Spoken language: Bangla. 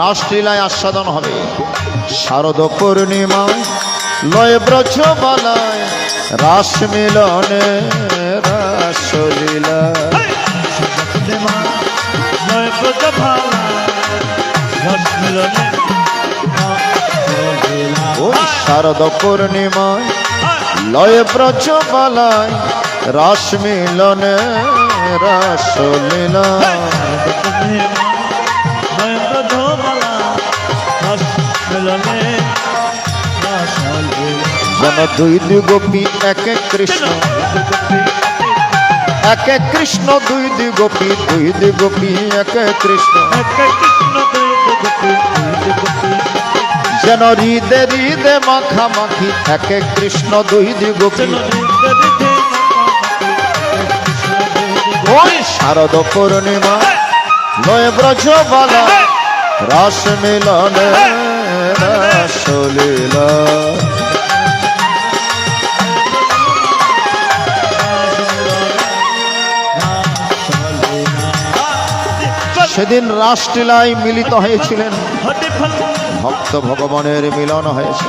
রাসলীলায় আস্বাদন হবে। শারদ পূর্ণিমায় লয় ব্রজ বালায় রাস মিলনে রাসলীলা। মিলনে শারদ পূর্ণিমায় লয় ব্রজ বালায় রাস মিলনে রাসলীলা। যেন দুই দুই গোপী এক এক কৃষ্ণ। এক এক কৃষ্ণ দুই দুই গোপী দুই দুই গোপী এক এক কৃষ্ণ যেন হৃদে হৃদে মাখামাখি এক এক কৃষ্ণ দুই দুই গোপী। ওই শারদ পূর্ণিমা লয় ব্রজ বালা রাস মিলনে। রাসলীলা সেদিন রাষ্ট্রীলায় মিলিত হয়েছিলেন। ভক্ত ভগবানের মিলন হয়েছে।